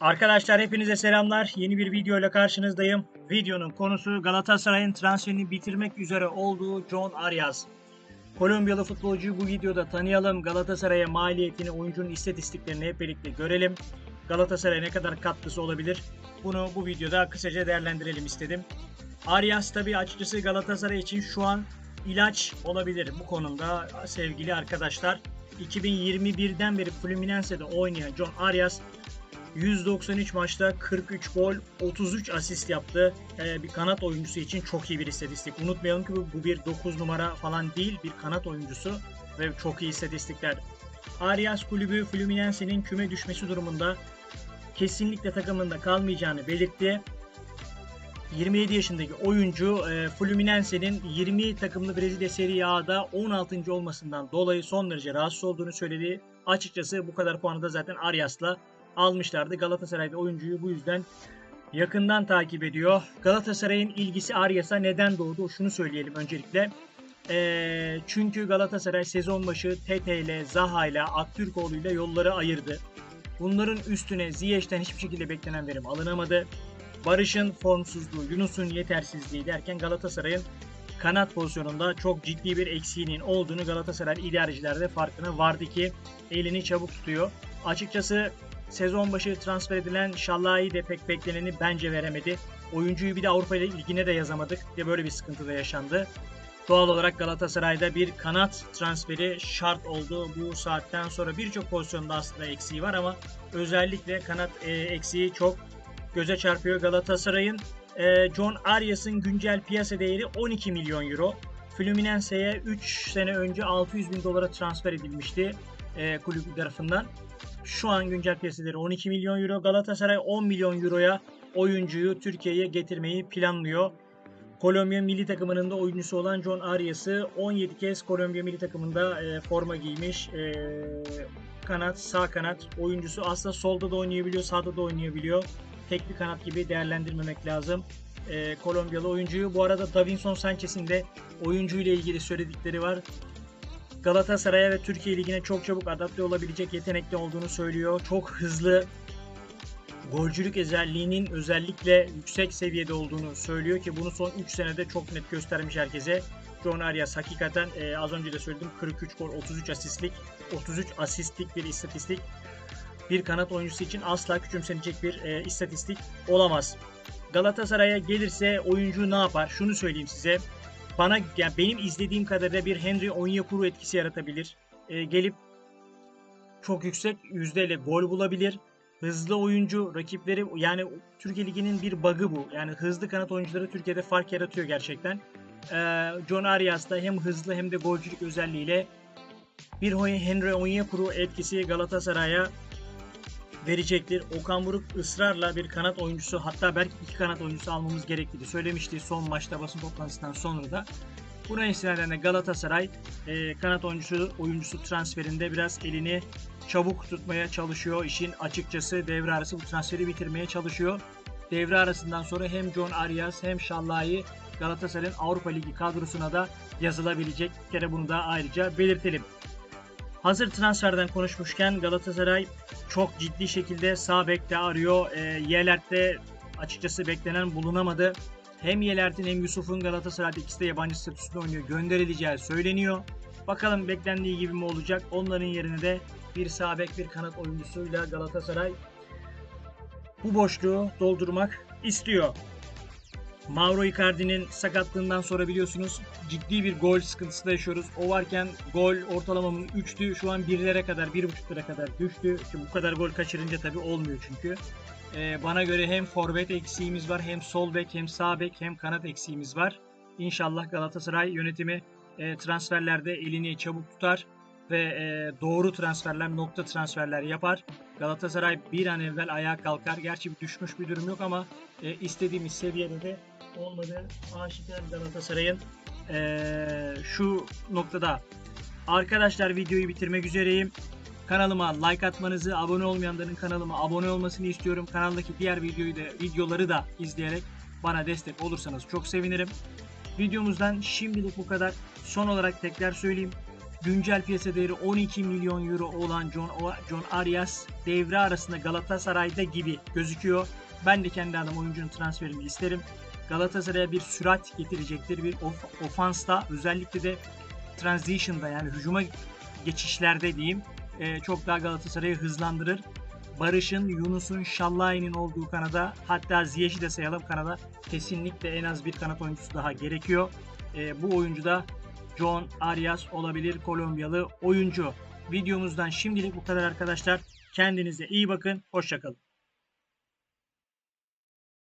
Arkadaşlar hepinize selamlar. Yeni bir video ile karşınızdayım. Videonun konusu Galatasaray'ın transferini bitirmek üzere olduğu John Arias. Kolombiyalı futbolcuyu bu videoda tanıyalım. Galatasaray'a maliyetini, oyuncunun istatistiklerini hep birlikte görelim. Galatasaray'a ne kadar katkısı olabilir? Bunu bu videoda kısaca değerlendirelim istedim. Arias tabii açıkçası Galatasaray için şu an ilaç olabilir bu konuda sevgili arkadaşlar. 2021'den beri Fluminense'de oynayan John Arias 193 maçta 43 gol, 33 asist yaptı. Ee, bir kanat oyuncusu için çok iyi bir istatistik. Unutmayalım ki bu, bu bir 9 numara falan değil, bir kanat oyuncusu ve çok iyi istatistikler. Arias kulübü Fluminense'nin küme düşmesi durumunda kesinlikle takımında kalmayacağını belirtti. 27 yaşındaki oyuncu e, Fluminense'nin 20 takımlı Brezilya Serie A'da 16. olmasından dolayı son derece rahatsız olduğunu söyledi. Açıkçası bu kadar puanı da zaten Arias'la almışlardı. Galatasaray'da oyuncuyu bu yüzden yakından takip ediyor. Galatasaray'ın ilgisi Arias'a neden doğdu? Şunu söyleyelim öncelikle. Ee, çünkü Galatasaray sezon başı Tete ile Zaha ile Aktürkoğlu ile yolları ayırdı. Bunların üstüne Ziyech'ten hiçbir şekilde beklenen verim alınamadı. Barış'ın formsuzluğu, Yunus'un yetersizliği derken Galatasaray'ın kanat pozisyonunda çok ciddi bir eksiğinin olduğunu Galatasaray idareciler de farkına vardı ki elini çabuk tutuyor. Açıkçası sezon başı transfer edilen Şallahi de pek bekleneni bence veremedi. Oyuncuyu bir de Avrupa Ligi'ne de yazamadık. De böyle bir sıkıntı da yaşandı. Doğal olarak Galatasaray'da bir kanat transferi şart oldu. Bu saatten sonra birçok pozisyonda aslında eksiği var ama özellikle kanat e, eksiği çok göze çarpıyor. Galatasaray'ın e, John Arias'ın güncel piyasa değeri 12 milyon euro. Fluminense'ye 3 sene önce 600 bin dolara transfer edilmişti e, kulüp tarafından. Şu an güncel piyasa değeri 12 milyon euro. Galatasaray 10 milyon euroya oyuncuyu Türkiye'ye getirmeyi planlıyor. Kolombiya milli takımının da oyuncusu olan John Arias'ı 17 kez Kolombiya milli takımında e, forma giymiş. E, kanat, sağ kanat oyuncusu aslında solda da oynayabiliyor, sağda da oynayabiliyor. Tek bir kanat gibi değerlendirmemek lazım. E, Kolombiyalı oyuncuyu. Bu arada Davinson Sanchez'in de oyuncu ile ilgili söyledikleri var. Galatasaray'a ve Türkiye Ligi'ne çok çabuk adapte olabilecek yetenekli olduğunu söylüyor. Çok hızlı, golcülük özelliğinin özellikle yüksek seviyede olduğunu söylüyor ki bunu son 3 senede çok net göstermiş herkese. John Arias hakikaten e, az önce de söyledim 43 gol 33 asistlik 33 asistlik bir istatistik bir kanat oyuncusu için asla küçümsenecek bir e, istatistik olamaz. Galatasaray'a gelirse oyuncu ne yapar? Şunu söyleyeyim size. Bana yani benim izlediğim kadarıyla bir Henry Onyekuru etkisi yaratabilir. E, gelip çok yüksek yüzdeyle gol bulabilir. Hızlı oyuncu rakipleri yani Türkiye Ligi'nin bir bug'ı bu. Yani hızlı kanat oyuncuları Türkiye'de fark yaratıyor gerçekten. Ee, John Arias da hem hızlı hem de golcülük özelliğiyle bir Henry Onyekuru etkisi Galatasaray'a verecektir. Okan Buruk ısrarla bir kanat oyuncusu hatta belki iki kanat oyuncusu almamız gerektiğini söylemişti son maçta basın toplantısından sonra da. Buna istinaden de Galatasaray e, kanat oyuncusu oyuncusu transferinde biraz elini çabuk tutmaya çalışıyor. İşin açıkçası devre arası bu transferi bitirmeye çalışıyor. Devre arasından sonra hem John Arias hem Şallahi Galatasaray'ın Avrupa Ligi kadrosuna da yazılabilecek. Bir kere bunu da ayrıca belirtelim. Hazır transferden konuşmuşken Galatasaray çok ciddi şekilde sağ bekte arıyor. E, Yelert'te açıkçası beklenen bulunamadı. Hem Yelert'in hem Yusuf'un Galatasaray'da ikisi de yabancı statüsünde oynuyor. Gönderileceği söyleniyor. Bakalım beklendiği gibi mi olacak? Onların yerine de bir sağ bek bir kanat oyuncusuyla Galatasaray bu boşluğu doldurmak istiyor. Mauro Icardi'nin sakatlığından sonra biliyorsunuz ciddi bir gol sıkıntısı da yaşıyoruz. O varken gol ortalamamın 3'tü şu an 1'lere kadar 1.5'lere kadar düştü. Şimdi bu kadar gol kaçırınca tabii olmuyor çünkü. Ee, bana göre hem forvet eksiğimiz var hem sol bek hem sağ bek hem kanat eksiğimiz var. İnşallah Galatasaray yönetimi e, transferlerde elini çabuk tutar ve e, doğru transferler, nokta transferler yapar. Galatasaray bir an evvel ayağa kalkar. Gerçi düşmüş bir durum yok ama e, istediğimiz seviyede de olmadı. Aşikar Galatasaray'ın e, şu noktada. Arkadaşlar videoyu bitirmek üzereyim. Kanalıma like atmanızı, abone olmayanların kanalıma abone olmasını istiyorum. Kanaldaki diğer videoyu da videoları da izleyerek bana destek olursanız çok sevinirim. Videomuzdan şimdilik bu kadar. Son olarak tekrar söyleyeyim. Güncel piyasa değeri 12 milyon euro olan John, John Arias devre arasında Galatasaray'da gibi gözüküyor. Ben de kendi adıma oyuncunun transferini isterim. Galatasaray'a bir sürat getirecektir. Bir of, ofansta özellikle de transition'da yani hücuma geçişlerde diyeyim e, çok daha Galatasaray'ı hızlandırır. Barış'ın, Yunus'un, Şallayi'nin olduğu kanada hatta Ziyech'i de sayalım kanada kesinlikle en az bir kanat oyuncusu daha gerekiyor. E, bu oyuncu da John Arias olabilir Kolombiyalı oyuncu. Videomuzdan şimdilik bu kadar arkadaşlar. Kendinize iyi bakın. Hoşçakalın.